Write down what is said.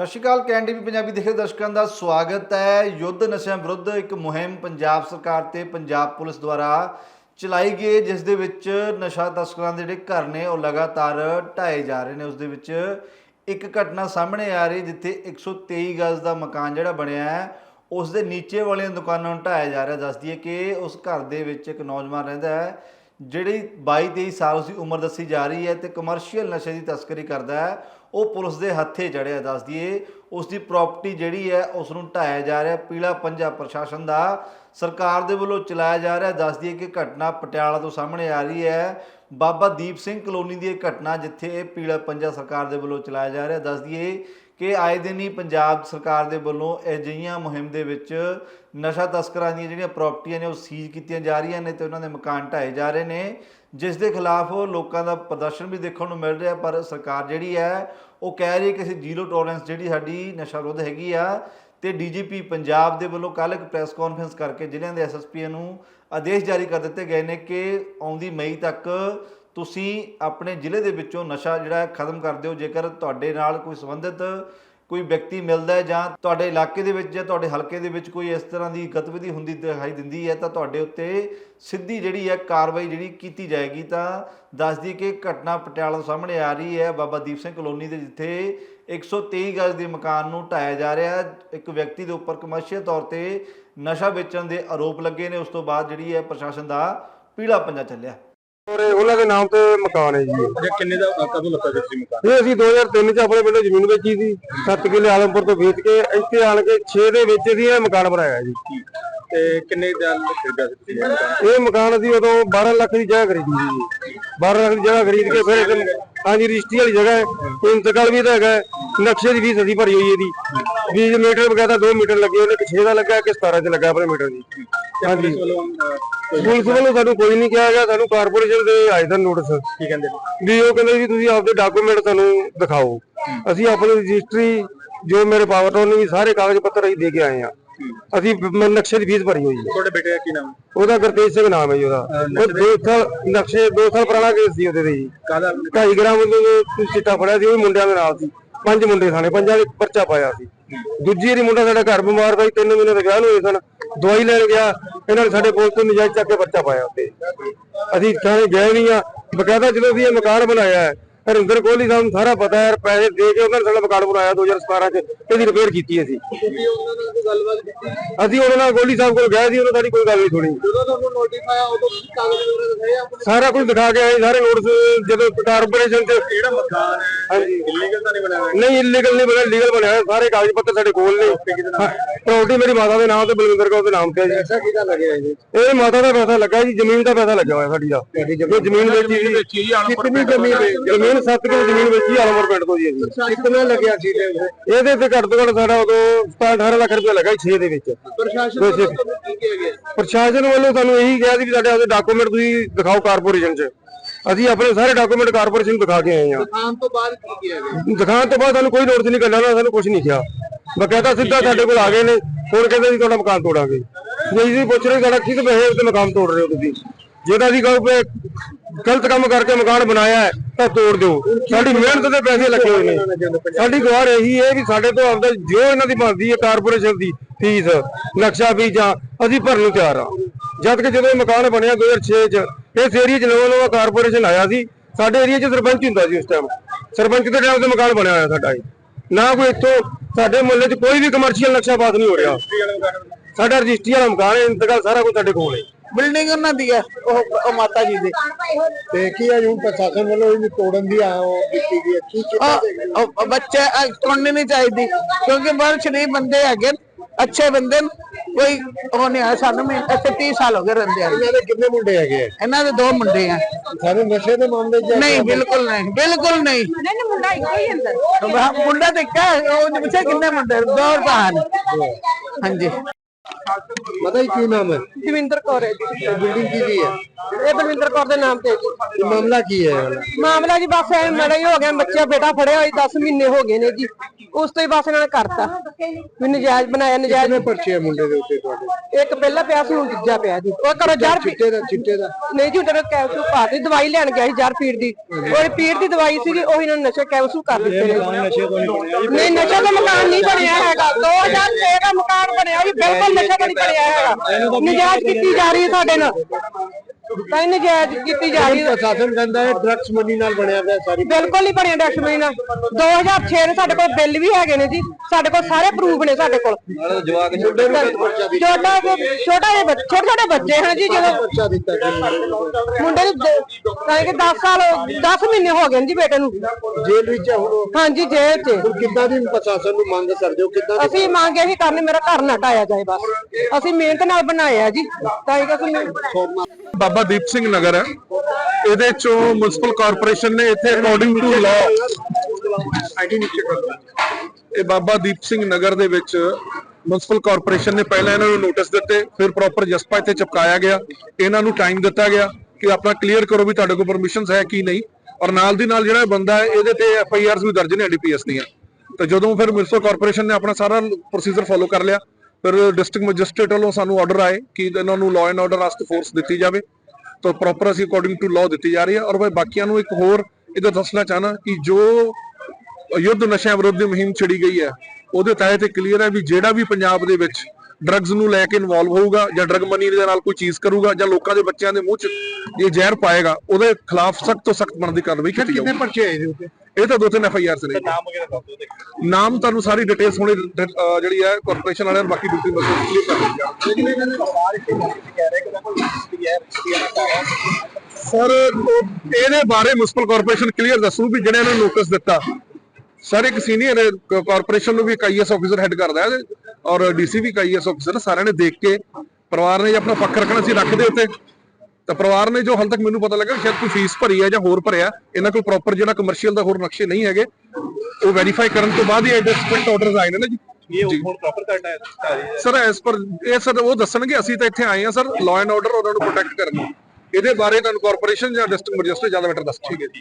ਸਤਿ ਸ਼੍ਰੀ ਅਕਾਲ ਕੈਂਡੀ ਵੀ ਪੰਜਾਬੀ ਦੇਖੇ ਦਰਸ਼ਕਾਂ ਦਾ ਸਵਾਗਤ ਹੈ। ਯੁੱਧ ਨਸ਼ਿਆਂ ਵਿਰੁੱਧ ਇੱਕ ਮੁਹਿੰਮ ਪੰਜਾਬ ਸਰਕਾਰ ਤੇ ਪੰਜਾਬ ਪੁਲਿਸ ਦੁਆਰਾ ਚਲਾਈ ਗਈ ਹੈ, ਜਿਸ ਦੇ ਵਿੱਚ ਨਸ਼ਾ ਤਸਕਰਾਂ ਦੇ ਜਿਹੜੇ ਘਰ ਨੇ ਉਹ ਲਗਾਤਾਰ ਢਾਏ ਜਾ ਰਹੇ ਨੇ। ਉਸ ਦੇ ਵਿੱਚ ਇੱਕ ਘਟਨਾ ਸਾਹਮਣੇ ਆ ਰਹੀ ਜਿੱਥੇ 123 ਗਜ਼ ਦਾ ਮਕਾਨ ਜਿਹੜਾ ਬਣਿਆ ਹੈ ਉਸ ਦੇ ਨੀਚੇ ਵਾਲੀਆਂ ਦੁਕਾਨਾਂ ਨੂੰ ਢਾਇਆ ਜਾ ਰਿਹਾ। ਦੱਸਦੀ ਹੈ ਕਿ ਉਸ ਘਰ ਦੇ ਵਿੱਚ ਇੱਕ ਨੌਜਵਾਨ ਰਹਿੰਦਾ ਹੈ ਜਿਹੜੀ 22 23 ਸਾਲ ਉਸਦੀ ਉਮਰ ਦੱਸੀ ਜਾ ਰਹੀ ਹੈ ਤੇ ਕਮਰਸ਼ੀਅਲ ਨਸ਼ੇ ਦੀ ਤਸਕਰੀ ਕਰਦਾ ਹੈ, ਉਹ ਪੁਲਿਸ ਦੇ ਹੱਥੇ ਚੜਿਆ, ਦੱਸ ਦਈਏ। ਉਸ ਦੀ ਪ੍ਰਾਪਰਟੀ ਜਿਹੜੀ ਹੈ ਉਸ ਨੂੰ ਢਾਇਆ ਜਾ ਰਿਹਾ ਪੀਲਾ ਪੰਜਾ ਪ੍ਰਸ਼ਾਸਨ ਦਾ। ਸਰਕਾਰ ਦੇ ਵੱਲੋਂ ਚਲਾਇਆ ਜਾ ਰਿਹਾ ਦੱਸ ਦਈਏ ਕਿ ਘਟਨਾ ਪਟਿਆਲਾ ਤੋਂ ਸਾਹਮਣੇ ਆ ਰਹੀ ਹੈ। ਬਾਬਾ ਦੀਪ ਸਿੰਘ ਕਲੋਨੀ ਦੀ ਇਹ ਘਟਨਾ ਜਿੱਥੇ ਇਹ ਪੀਲਾ ਪੰਜਾ ਸਰਕਾਰ ਦੇ ਵੱਲੋਂ ਚਲਾਇਆ ਜਾ ਰਿਹਾ ਦੱਸ ਦਈਏ ਕਿ ਆਏ ਦਿਨ ਹੀ ਪੰਜਾਬ ਸਰਕਾਰ ਦੇ ਵੱਲੋਂ ਅਜਿਹੀਆਂ ਮੁਹਿੰਮ ਦੇ ਵਿੱਚ ਨਸ਼ਾ ਤਸਕਰਾਂ ਦੀਆਂ ਜਿਹੜੀਆਂ ਪ੍ਰਾਪਰਟੀਆਂ ਨੇ ਉਹ ਸੀਜ਼ ਕੀਤੀਆਂ ਜਾ ਰਹੀਆਂ ਨੇ ਤੇ ਉਹਨਾਂ ਦੇ ਮਕਾਨ ਢਾਏ ਜਾ ਰਹੇ ਨੇ, ਜਿਸ ਦੇ ਖਿਲਾਫ ਲੋਕਾਂ ਦਾ ਪ੍ਰਦਰਸ਼ਨ ਵੀ ਦੇਖਣ ਨੂੰ ਮਿਲ ਰਿਹਾ, ਪਰ ਸਰਕਾਰ ਜਿਹੜੀ ਹੈ, ਉਹ ਕਹਿ ਰਹੀ ਹੈ ਕਿ ਅਸੀਂ ਜ਼ੀਰੋ ਟੋਲਰੈਂਸ ਜਿਹੜੀ ਸਾਡੀ ਨਸ਼ਾ ਵਿਰੁੱਧ ਹੈਗੀ ਆ ਤੇ ਡੀਜੀਪੀ ਪੰਜਾਬ ਦੇ ਵੱਲੋਂ ਕੱਲ੍ਹ ਇੱਕ ਪ੍ਰੈਸ ਕਾਨਫਰੰਸ ਕਰਕੇ ਜ਼ਿਲ੍ਹਿਆਂ ਦੇ ਐਸਐਸਪੀ ਨੂੰ ਆਦੇਸ਼ ਜਾਰੀ ਕਰ ਦਿੱਤੇ ਗਏ ਨੇ ਕਿ ਆਉਂਦੀ ਮਈ ਤੱਕ ਤੁਸੀਂ ਆਪਣੇ ਜ਼ਿਲ੍ਹੇ ਦੇ ਵਿੱਚੋਂ ਨਸ਼ਾ ਜਿਹੜਾ ਖਤਮ ਕਰ ਦਿਓ, ਜੇਕਰ ਤੁਹਾਡੇ ਨਾਲ ਕੋਈ ਸੰਬੰਧਿਤ ਕੋਈ ਵਿਅਕਤੀ ਮਿਲਦਾ ਹੈ ਜਾਂ ਤੁਹਾਡੇ ਇਲਾਕੇ ਦੇ ਵਿੱਚ ਜਾਂ ਤੁਹਾਡੇ ਹਲਕੇ ਦੇ ਵਿੱਚ ਕੋਈ ਇਸ ਤਰ੍ਹਾਂ ਦੀ ਗਤੀਵਿਧੀ ਹੁੰਦੀ ਦਿਖਾਈ ਦਿੰਦੀ ਹੈ, ਤਾਂ ਤੁਹਾਡੇ ਉੱਤੇ ਸਿੱਧੀ ਜਿਹੜੀ ਹੈ ਕਾਰਵਾਈ ਜਿਹੜੀ ਕੀਤੀ ਜਾਏਗੀ। ਤਾਂ ਦੱਸਦੀ ਕਿ ਘਟਨਾ ਪਟਿਆਲਾ ਸਾਹਮਣੇ ਆ ਰਹੀ ਹੈ। ਬਾਬਾ ਦੀਪ ਸਿੰਘ ਕਲੋਨੀ ਦੇ ਜਿੱਥੇ 123 ਗਜ਼ ਦੇ ਮਕਾਨ ਨੂੰ ਢਾਇਆ ਜਾ ਰਿਹਾ ਇੱਕ ਵਿਅਕਤੀ ਦੇ ਉੱਪਰ ਕਮਰਸ਼ੀਅਲ ਤੌਰ ਤੇ ਨਸ਼ਾ ਵੇਚਣ ਦੇ ਆਰੋਪ ਲੱਗੇ ਨੇ। ਉਸ ਤੋਂ ਬਾਅਦ ਜਿਹੜੀ ਹੈ ਪ੍ਰਸ਼ਾਸਨ ਦਾ ਪੀਲਾ ਪੰਜਾ ਚੱਲਿਆ। ਔਰ ਉਹਨਾਂ ਦੇ ਨਾਮ ਤੇ ਮਕਾਨ ਹੈ ਜੀ ਅੱਛਾ ਕਿੰਨੇ ਦਾ ਕਦੋਂ ਲੱਗਾ ਜੀ ਮਕਾਨ? ਇਹ ਅਸੀਂ 2003 ਚ ਆਪਣੇ ਪਿੰਡ ਜ਼ਮੀਨ ਵੇਚੀ ਸੀ। 7 ਕਿੱਲੇ ਆਲਮਪੁਰ ਤੋਂ ਵੇਚ ਕੇ ਇੱਥੇ ਆਣ ਕੇ 6 ਦੇ ਵਿੱਚ ਅਸੀਂ ਇਹ ਮਕਾਨ ਬਣਾਇਆ ਜੀ। ਤੇ ਕਿੰਨੇ ਦਾ ਖਰੀਦਿਆ ਸੀ ਤੁਸੀਂ ਇਹ ਮਕਾਨ? ਇਹ ਮਕਾਨ ਅਸੀਂ ਉਦੋਂ 12 ਲੱਖ ਦੀ ਜਗ੍ਹਾ ਖਰੀਦੀ ਸੀ 12 ਲੱਖ ਦੀ ਜਗ੍ਹਾ ਖਰੀਦ ਕੇ ਫਿਰ ਇਹ ਹਾਂਜੀ ਰਜਿਸਟਰੀ ਵਾਲੀ ਜਗ੍ਹਾ ਹੈ। ਇੰਤਕਾਲ ਵੀ ਤਾਂ ਹੈਗਾ ਹੈ। ਨਕਸ਼ੇ ਦੀ ਫੀਸ ਅਸੀਂ ਭਰੀ ਹੋਈ ਇਹਦੀ। 20 ਮੀਟਰ ਵਗੈਰਾ 2 ਮੀਟਰ ਲੱਗੇ ਉਹਨੇ ਕਿ 6 ਦਾ ਲੱਗਾ ਕਿ 17 ਚ ਲੱਗਾ ਆਪਣੇ ਮੀਟਰ ਦੀ। ਹਾਂਜੀ। ਪੁਲਿਸ ਵੱਲੋਂ ਸਾਨੂੰ ਕੋਈ ਨਹੀਂ ਕਿਹਾ ਗਿਆ ਸਾਨੂੰ ਕਾਰਪੋਰੇਸ਼ਨ ਦੇ ਆਏ ਦਾ ਨੋਟਿਸ ਕੀ ਕਹਿੰਦੇ ਨੇ? ਵੀ ਉਹ ਕਹਿੰਦੇ ਵੀ ਤੁਸੀਂ ਆਪਦੇ ਡਾਕੂਮੈਂਟ ਸਾਨੂੰ ਦਿਖਾਓ। ਅਸੀਂ ਆਪਣੀ ਰਜਿਸਟਰੀ ਜੋ ਮੇਰੇ ਪਾਵਰ ਤੋਂ ਨਹੀਂ ਸਾਰੇ ਕਾਗਜ਼ ਪੱਤਰ ਅਸੀਂ ਦੇ ਕੇ ਆਏ ਆ ਅਸੀਂ ਬ- ਨਕਸ਼ੇ ਦੀ ਫੀਸ ਭਰੀ ਹੋਈ ਹੈ। ਤੁਹਾਡੇ ਬੇਟੇ ਦਾ ਕੀ ਨਾਮ ਉਹਦਾ ਗੁਰਤੇਜ ਸਿੰਘ ਨਾਮ ਹੈ ਜੀ ਉਹਦਾ। ਉਹ ਦੋ ਸਾਲ ਨਕਸ਼ੇ 2 ਸਾਲ ਪੁਰਾਣਾ ਕੇਸ ਸੀ ਉਹਦੇ ਤੇ ਜੀ। ਕਾਹਦਾ 2.5 ਗ੍ਰਾਮ ਉਹਨੂੰ ਚਿੱਟਾ ਫੜਿਆ ਸੀ ਉਹ ਵੀ ਮੁੰਡਿਆਂ ਦੇ ਨਾਲ ਸੀ। ਪੰਜ ਮੁੰਡੇ ਥਾਣੇ ਪੰਜਾਂ ਦੇ ਪਰਚਾ ਪਾਇਆ ਸੀ। ਦੂਜੀ ਵਾਰੀ ਮੁੰਡਾ ਸਾਡਾ ਘਰ ਬਿਮਾਰ ਦਾ ਸੀ ਤਿੰਨ ਮਹੀਨੇ ਦੇ ਵਿਆਹ ਨੂੰ ਹੋਏ ਸਨ। ਦਵਾਈ ਲੈਣ ਗਿਆ, ਇਹਨਾਂ ਨੇ ਸਾਡੇ ਪੁਲਿਸ ਤੋਂ ਨਜਾਇਜ਼ ਚੱਕ ਕੇ ਬੱਚਾ ਪਾਇਆ ਉੱਤੇ। ਅਸੀਂ ਥਾਣੇ ਗਏ ਨਹੀਂ ਆ ਬਕਾਇਦਾ ਜਦੋਂ ਅਸੀਂ ਇਹ ਮਕਾਨ ਬਣਾਇਆ ਹੈ ਹਰਿੰਦਰ ਕੋਹਲੀ ਸਾਹਿਬ ਨੂੰ ਸਾਰਾ ਪਤਾ ਹੈ ਪੈਸੇ ਦੇ ਕੇ ਉਹਨਾਂ ਨੇ ਸਾਡਾ ਮਕਾਨ ਬਣਾਇਆ 2017 ਚ ਇਹਦੀ ਰਿਪੇਅਰ ਕੀਤੀ ਅਸੀਂ। ਅਸੀਂ ਉਹਨਾਂ ਨਾਲ ਕੋਹਲੀ ਸਾਹਿਬ ਕੋਲ ਗਏ ਸੀ ਉਹਨਾਂ ਸਾਡੀ ਕੋਈ ਗੱਲ ਨਹੀਂ ਸੁਣੀ। ਜਦੋਂ ਤੁਹਾਨੂੰ ਨੋਟਿਸ ਆਇਆ ਉਦੋਂ ਤੁਸੀਂ ਕਾਗਜ਼ ਵਗੈਰਾ ਦਿਖਾਏ ਆਪਣੇ? ਸਾਰਾ ਕੁਝ ਦਿਖਾ ਕੇ ਆਏ ਸਾਰੇ ਨੋਟਿਸ ਜਦੋਂ ਕਾਰਪੋਰੇਸ਼ਨ ਚ ਜਿਹੜਾ ਮਕਾਨ ਹੈ? ਹਾਂਜੀ। ਇਲੀਗਲ ਤਾਂ ਨਹੀਂ ਬਣਾਇਆ? ਨਹੀਂ ਇਲੀਗਲ ਨਹੀਂ ਬਣਿਆ ਲੀਗਲ ਬਣਿਆ ਹੋਇਆ। ਸਾਰੇ ਕਾਗਜ਼ ਪੱਤਰ ਸਾਡੇ ਕੋਲ ਨੇ। ਪ੍ਰਾਪਰਟੀ ਮੇਰੀ ਮਾਤਾ ਦੇ ਨਾਮ ਤੇ ਬਲਵਿੰਦਰ ਕੌਰ ਦੇ ਨਾਮ ਤੇ ਹੈ ਜੀ। ਕਿਹਦਾ ਲੱਗਿਆ ਜੀ ਇਹ ਮਾਤਾ ਦਾ ਪੈਸਾ ਲੱਗਾ ਜੀ ਜ਼ਮੀਨ ਦਾ ਪੈਸਾ ਲੱਗਾ ਹੋਇਆ ਸਾਡੀ ਦਾ। ਇਹ ਜ਼ਮੀਨ ਵੇਚੀ ਸੀ। ਜੀ ਕਿੰਨੀ ਜ਼ਮੀਨ ਜ਼ਮੀਨ 7 ਕਿਲੋ ਜ਼ਮੀਨ ਵੇਚੀ ਆਲਮਪੁਰ ਪਿੰਡ ਤੋਂ ਜੀ ਅਸੀਂ। ਕਿੰਨਾ ਲੱਗਿਆ ਸੀ ਇਹਦੇ ਤੇ ਘੱਟ ਤੋਂ ਘੱਟ ਸਾਡਾ ਉਦੋਂ 17 18 ਲੱਖ ਰੁਪਏ ਲੱਗਾ 6 ਦੇ ਵਿੱਚ। ਪ੍ਰਸ਼ਾਸਨ ਵੱਲੋਂ ਤੁਹਾਨੂੰ ਕੀ ਕਿਹਾ ਗਿਆ? ਪ੍ਰਸ਼ਾਸਨ ਵੱਲੋਂ ਸਾਨੂੰ ਇਹੀ ਕਿਹਾ ਸੀ ਵੀ ਸਾਡੇ ਆਪਦੇ ਡਾਕੂਮੈਂਟ ਤੁਸੀਂ ਦਿਖਾਓ ਕਾਰਪੋਰੇਸ਼ਨ 'ਚ। ਅਸੀਂ ਆਪਣੇ ਸਾਰੇ ਡਾਕੂਮੈਂਟ ਕਾਰਪੋਰੇਸ਼ਨ ਨੂੰ ਦਿਖਾ ਕੇ ਆਏ ਹਾਂ। ਦੁਕਾਨ ਤੋਂ ਬਾਅਦ ਕੀ ਕਿਹਾ ਗਿਆ? ਦਿਖਾਉਣ ਤੋਂ ਬਾਅਦ ਸਾਨੂੰ ਕੋਈ ਨੋਟਿਸ ਨਹੀਂ ਕਰਨਾ ਸਾਨੂੰ ਕੁਝ ਨਹੀਂ ਕਿਹਾ। ਬਕਾਇਦਾ ਸਿੱਧਾ ਸਾਡੇ ਕੋਲ ਆ ਗਏ ਨੇ ਹੁਣ ਕਹਿੰਦੇ ਜੀ ਤੁਹਾਡਾ ਮਕਾਨ ਤੋੜਾਂਗੇ। ਜੇ ਜੀ ਪੁੱਛ ਰਹੇ ਸਾਡਾ ਕਿਸ ਪੈਸੇ ਤੇ ਮਕਾਨ ਤੋੜ ਰਹੇ ਹੋ ਤੁਸੀਂ? ਜੇ ਤਾਂ ਅਸੀਂ ਕਹੋ ਗਲਤ ਕੰਮ ਕਰਕੇ ਮਕਾਨ ਬਣਾਇਆ ਹੈ, ਤਾਂ ਤੋੜ ਦਿਓ। ਸਾਡੀ ਮਿਹਨਤ ਦੇ ਪੈਸੇ ਲੱਗੇ ਹੋਏ ਨੇ। ਸਾਡੀ ਗੁਹਾਰ ਇਹੀ ਹੈ ਵੀ ਸਾਡੇ ਤੋਂ ਆਪਦਾ ਜੋ ਇਹਨਾਂ ਦੀ ਬਣਦੀ ਹੈ ਕਾਰਪੋਰੇਸ਼ਨ ਦੀ ਫੀਸ, ਨਕਸ਼ਾ ਫੀਸਾਂ ਅਸੀਂ ਭਰਨ ਨੂੰ ਤਿਆਰ ਆ ਜਦ ਕਿ ਜਦੋਂ ਇਹ ਮਕਾਨ ਬਣਿਆ 2006 ਚ, ਇਸ ਏਰੀਆ 'ਚ ਨਵਾਂ ਨਵਾਂ ਕਾਰਪੋਰੇਸ਼ਨ ਆਇਆ ਸੀ। ਸਾਡੇ ਏਰੀਆ 'ਚ ਸਰਪੰਚ ਹੁੰਦਾ ਸੀ ਉਸ ਟਾਈਮ ਸਰਪੰਚ ਦੇ ਟਾਈਮ ਤੇ ਮਕਾਨ ਬਣਿਆ ਹੋਇਆ ਸਾਡਾ ਇਹ। ਨਾ ਕੋਈ ਇੱਥੋਂ ਸਾਡੇ ਮੁੱਲੇ 'ਚ ਕੋਈ ਵੀ ਕਮਰਸ਼ੀਅਲ ਨਕਸ਼ਾ ਪਾਸ ਨਹੀਂ ਹੋ ਰਿਹਾ। ਸਾਡਾ ਰਜਿਸਟਰੀ ਵਾਲਾ ਮਕਾਨ ਹੈ, ਇੰਤਕਾਲ ਸਾਰਾ ਕੁਝ ਸਾਡੇ ਕੋਲ ਹੈ। ਬਿਲਡਿੰਗ ਉਹਨਾਂ ਦੀ ਹੈ ਉਹ ਉਹ ਮਾਤਾ ਜੀ ਦੀ। ਤੇ ਕੀ ਹੈ ਹੁਣ ਪ੍ਰਸ਼ਾਸਨ ਵੱਲੋਂ ਇਹਨੂੰ ਤੋੜਨ ਦੀ ਆ ਉਹ ਕੀਤੀ ਗਈ ਹੈ। ਕੀ ਉਹ- ਉਹ ਬੱਚੇ ਅਹ, ਤੋੜਨੀ ਨਹੀਂ ਚਾਹੀਦੀ ਕਿਉਂਕਿ ਬਹੁਤ ਸ਼ਰੀਫ ਬੰਦੇ ਹੈਗੇ ਨੇ, ਅੱਛੇ ਬੰਦੇ ਨੇ, ਕੋਈ ਉਹ ਨਹੀਂ ਹੈ ਸਾਨੂੰ ਵੀ ਇੱਥੇ 30 ਸਾਲ ਹੋ ਗਏ ਰਹਿੰਦੇ ਆ। ਇਹਨਾਂ ਦੇ ਕਿੰਨੇ ਮੁੰਡੇ ਹੈਗੇ ਆ? ਇਹਨਾਂ ਦੇ ਦੋ ਮੁੰਡੇ ਆ। ਸਾਰੇ ਨਸ਼ੇ ਦੇ ਮਾਮਲੇ 'ਚ ਨਹੀਂ ਬਿਲਕੁਲ ਨਹੀਂ ਬਿਲਕੁਲ ਨਹੀਂ। ਨਹੀਂ ਨਹੀਂ ਮੁੰਡਾ ਇੱਕੋ ਹੀ ਅੰਦਰ। ਹਾਂ, ਮੁੰਡਾ ਤੇ ਕਾ ਉਹ ਪੁੱਛਿਆ ਕਿੰਨੇ ਮੁੰਡੇ ਦੋ ਭੈਣ। ਹਾਂਜੀ। ਮਤਾ ਕੀ ਨਾਮ ਹੈ? ਦਵਿੰਦਰ ਕੌਰ ਹੈ ਜੀ। ਇਹ ਬਿਲਡਿੰਗ ਕੀ ਦੀ ਹੈ? ਇਹ ਬਲਵਿੰਦਰ ਕੌਰ ਦੇ ਨਾਮ ਤੇ ਜੀ। ਮਾਮਲਾ ਕੀ ਹੈ? ਵਾਲਾ? ਮਾਮਲਾ ਜੀ ਬਸ ਐ ਮੜਾ ਹੀ ਹੋ ਗਿਆ ਬੱਚਾ ਬੇਟਾ ਫੜਿਆ ਹੋਈ 10 ਮਹੀਨੇ ਹੋ ਗਏ ਨੇ ਜੀ। ਉਸ ਤੋਂ ਹੀ ਬਸ ਇਹਨਾਂ ਨੇ ਕਰਤਾ। ਵੀ ਨਜਾਇਜ਼ ਬਣਾਇਆ ਨਜਾਇਜ਼ ਕਿੰਨੇ ਪਰਚੇ ਆ ਮੁੰਡੇ ਦੇ ਉੱਤੇ ਤੁਹਾਡੇ? ਇੱਕ ਪਹਿਲਾਂ ਪਿਆ ਸੀ ਹੁਣ ਦੂਜਾ ਪਿਆ ਜੀ। ਉਹ ਕਰੋ ਯਾਰ ਚਿੱਟੇ ਦਾ ਚਿੱਟੇ ਦਾ। ਨਹੀਂ ਝੂਟੇ ਨੂੰ ਕੈਪਸੂਲ ਪਾ ਦਿੱਤੀ ਦਵਾਈ ਲੈਣ ਗਿਆ ਸੀ ਯਾਰ ਪੀੜ ਦੀ। ਉਹ ਪੀੜ ਦੀ ਦਵਾਈ ਸੀਗੀ ਉਹ ਇਹਨਾਂ ਨੇ ਨਸ਼ੇ ਕੈਪਸੂਲ ਕਰ ਦਿੱਤੇ ਨੇ। ਨਸ਼ੇ ਤੋਂ ਨਹੀਂ ਨਸ਼ੇ ਦਾ ਮਕਾਨ ਨਹੀਂ ਬਣਿਆ ਹੈਗਾ। 2006 ਦਾ ਮਕਾਨ ਬਣਿਆ ਜੀ ਬਿਲਕੁਲ ਦਾ ਨਹੀਂ ਬਣਿਆ ਹੈਗਾ? ਨਜਾਇਜ਼ ਕੀਤੀ ਜਾ ਰਹੀ ਹੈ ਸਾਡੇ ਨਾਲ। ਤਾਂ ਇਹ ਨਜਾਇਜ਼ ਕੀਤੀ ਜਾ ਰਹੀ ਹੈ। ਪ੍ਰਸ਼ਾਸਨ ਕਹਿੰਦਾ ਹੈ ਡਰੱਗਸ ਮਨੀ ਨਾਲ ਬਣਿਆ ਹੋਇਆ ਸਾਰੀ। ਬਿਲਕੁਲ ਨਹੀਂ ਬਣਿਆ ਡੈਕਸ਼ਮਨੀ ਨਾਲ। 2006 ਦੇ ਸਾਡੇ ਕੋਲ ਬਿੱਲ ਵੀ ਹੈਗੇ ਨੇ ਜੀ। ਸਾਡੇ ਕੋਲ ਸਾਰੇ ਪ੍ਰੂਫ ਨੇ ਸਾਡੇ ਕੋਲ। ਦਿੱਤਾ। ਛੋਟਾ ਛੋਟਾ ਜਿਹੇ ਬੱਚੇ ਛੋਟੇ ਛੋਟੇ ਬੱਚੇ ਹਨ ਜੀ ਜਦੋਂ ਪਰਚਾ ਦਿੱਤਾ ਜੀ। ਮੁੰਡੇ ਨੂੰ? ਮੁੰਡੇ ਨੂੰ ਦ- ਤਾਂ ਕਿ 10 ਸਾਲ 10 ਮਹੀਨੇ ਹੋ ਗਏ ਨੇ ਜੀ ਬੇਟੇ ਨੂੰ। ਜੇਲ੍ਹ ਵਿੱਚ ਹੈ ਹੁਣ। ਹਾਂਜੀ ਜੇਲ੍ਹ 'ਚ। ਹੁਣ ਕਿੱਦਾਂ ਦੀ ਪ੍ਰਸ਼ਾਸਨ ਨੂੰ ਮੰਗ ਕਰਦੇ ਹੋ? ਕਿੱਦਾਂ ਅਸੀਂ ਮੰਗੇ ਹੀ ਕਰਨੇ ਮੇਰਾ ਘਰ ਨਾ ਢਾਇਆ ਜਾਏ ਬਸ। ਅਸੀਂ ਮਿਹਨਤ ਨਾਲ ਬਣਾਇਆ ਜੀ। ਤਾਂ ਕਿ ਅਸੀਂ ਬਾਬਾ ਦੀਪ ਸਿੰਘ ਨਗਰ ਹੈ। ਇਹਦੇ ਚੋਂ ਮਿਊਨਿਸਪਲ ਕਾਰਪੋਰੇਸ਼ਨ ਨੇ ਇੱਥੇ ਅਕੋਰਡਿੰਗ ਟੂ ਲਾਅ। ਇਹ ਬਾਬਾ ਦੀਪ ਸਿੰਘ ਨਗਰ ਦੇ ਵਿੱਚ ਮਿਊਨਿਸਪਲ ਕਾਰਪੋਰੇਸ਼ਨ ਨੇ ਪਹਿਲਾਂ ਇਹਨਾਂ ਨੂੰ ਨੋਟਿਸ ਦਿੱਤੇ ਫਿਰ ਪ੍ਰੋਪਰ ਜਸਪਾ ਇੱਥੇ ਚਿਪਕਾਇਆ ਗਿਆ। ਇਹਨਾਂ ਨੂੰ ਟਾਈਮ ਦਿੱਤਾ ਗਿਆ ਕਿ ਆਪਣਾ ਕਲੀਅਰ ਕਰੋ ਵੀ ਤੁਹਾਡੇ ਕੋਲ ਪਰਮਿਸ਼ਨਸ ਹੈ ਕੀ ਨਹੀਂ। ਔਰ ਨਾਲ ਦੀ ਨਾਲ ਜਿਹੜਾ ਬੰਦਾ ਹੈ ਇਹਦੇ ਤੇ ਐਫ ਆਈ ਆਰਸ ਵੀ ਦਰਜ ਨੇ ਐਡੀਪੀਐਸ ਦੀਆਂ। ਤੇ ਜਦੋਂ ਫਿਰ ਮਿਊਨਿਸਪਲ ਕਾਰਪੋਰੇਸ਼ਨ ਨੇ ਆਪਣਾ ਸਾਰਾ ਪ੍ਰੋਸੀਜਰ ਫੋਲੋ ਕਰ ਲਿਆ ਫਿਰ ਡਿਸਟ੍ਰਿਕਟ ਮੈਜਿਸਟ੍ਰੇਟ ਵੱਲੋਂ ਸਾਨੂੰ ਆਰਡਰ ਆਏ ਕਿ ਇਹਨਾਂ ਨੂੰ ਲਾਅ ਐਂਡ ਆਰਡਰ ਵਾਸਤੇ ਫੋਰਸ ਦਿੱਤੀ ਜਾਵੇ। ਤਾਂ ਪ੍ਰੋਪਰ ਅਸੀਂ ਅਕੋਰਡਿੰਗ ਟੂ ਲਾਅ ਦਿੱਤੀ ਜਾ ਰਹੀ ਹੈ। ਔਰ ਮੈਂ ਬਾਕੀਆਂ ਨੂੰ ਇੱਕ ਹੋਰ ਇਹਦਾ ਦੱਸਣਾ ਚਾਹਨਾ ਕਿ ਜੋ ਯੁੱਧ ਨਸ਼ਿਆਂ ਵਿਰੁੱਧ ਮੁਹਿੰਮ ਛਿੜੀ ਗਈ ਹੈ ਉਹਦੇ ਤਹਿਤ ਕਲੀਅਰ ਹੈ ਵੀ ਜਿਹੜਾ ਵੀ ਪੰਜਾਬ ਦੇ ਵਿੱਚ ਡਰੱਗਸ ਨੂੰ ਲੈ ਕੇ ਇਨਵੋਲਵ ਹੋਊਗਾ ਜਾਂ ਡਰੱਗ ਮਨੀ ਦੇ ਨਾਲ ਕੋਈ ਚੀਜ਼ ਕਰੂਗਾ ਜਾਂ ਲੋਕਾਂ ਦੇ ਬੱਚਿਆਂ ਦੇ ਮੂੰਹ 'ਚ ਇਹ ਜ਼ਹਿਰ ਪਾਏਗਾ ਉਹਦੇ ਖਿਲਾਫ ਸਖਤ ਤੋਂ ਸਖਤ ਬਣਦੀ ਕਾਰਵਾਈ ਕੀਤੀ ਕਿੰਨੇ ਜਾਊਗੀ। ਪਰਚੇ ਆਏ ਇਹਦੇ ਉੱਤੇ ਇਹ ਤਾਂ ਦੋ ਤਿੰਨ ਐਫ ਆਈ ਆਰਸ ਨੇ। ਨਾਮ ਤੁਹਾਨੂੰ ਸਾਰੀ ਡਿਟੇਲਸ ਹੁਣੇ ਅਹ, ਜਿਹੜੀ ਹੈ ਕਾਰਪੋਰੇਸ਼ਨ ਵਾਲਿਆਂ ਨੂੰ ਬਾਕੀ ਡਿਊਟੀ ਬਸ ਕਲੀਅਰ ਕਰ ਸਰ ਉਹ- ਇਹਦੇ ਬਾਰੇ ਮਿਊਨਿਸਪਲ ਕਾਰਪੋਰੇਸ਼ਨ ਕਲੀਅਰ ਦੱਸੂ ਵੀ ਜਿਹੜੇ ਇਹਨਾਂ ਨੂੰ ਨੋਟਿਸ ਦਿੱਤਾ। ਸਰ ਇੱਕ ਸੀਨੀਅਰ ਕਾਰਪੋਰੇਸ਼ਨ ਨੂੰ ਵੀ ਇੱਕ ਆਈਐਸ ਆਫੀਸਰ ਹੈਡ ਕਰਦਾ ਹੈ ਔਰ ਡੀਸੀ ਵੀ ਇੱਕ ਆਈਐਸ ਆਫੀਸਰ ਸਾਰਿਆਂ ਨੇ ਦੇਖ ਕੇ ਪਰਿਵਾਰ ਨੇ ਆਪਣਾ ਪੱਖ ਰੱਖਣਾ ਸੀ ਰੱਖਦੇ ਉੱਤੇ। ਤਾਂ ਪਰਿਵਾਰ ਨੇ ਜੋ ਹਾਲ ਤੱਕ ਮੈਨੂੰ ਪਤਾ ਲੱਗਾ ਸ਼ਾਇਦ ਕੋਈ ਫੀਸ ਭਰੀ ਹੈ ਜਾਂ ਹੋਰ ਭਰਿਆ ਇਹਨਾਂ ਕੋਲ ਪ੍ਰੋਪਰ ਜਿਹੜਾ ਕਮਰਸ਼ੀਅਲ ਦਾ ਹੋਰ ਨਕਸ਼ੇ ਨਹੀਂ ਹੈਗੇ। ਉਹ ਵੈਰੀਫਾਈ ਕਰਨ ਤੋਂ ਬਾਅਦ ਹੀ ਐਡਜਸਟਮੈਂਟ ਆਰਡਰਸ ਆਏ ਨੇ ਨਾ ਜੀ। ਇਹ ਹੁਣ ਪ੍ਰੋਪਰ ਕਰਨਾ ਸਰ ਐਸ ਪਰ ਇਹ ਸਰ ਉਹ ਦੱਸਣਗੇ ਅਸੀਂ ਤਾਂ ਇੱਥੇ ਆਏ ਆ ਸਰ ਲਾਅ ਐਂਡ ਆਰਡਰ ਉਹਨਾਂ ਨੂੰ ਪ੍ਰੋਟੈਕਟ ਕਰਨ ਇਹਦੇ ਬਾਰੇ ਤੁਹਾਨੂੰ ਕਾਰਪੋਰੇਸ਼ਨ ਜਾਂ ਡਿਸਟ੍ਰਿਕਟ ਮੈਜਿਸਟਰੇਟ ਜ਼ਿਆਦਾ ਬੈਟਰ ਦੱਸ ਠੀਕ ਹੈ ਜੀ।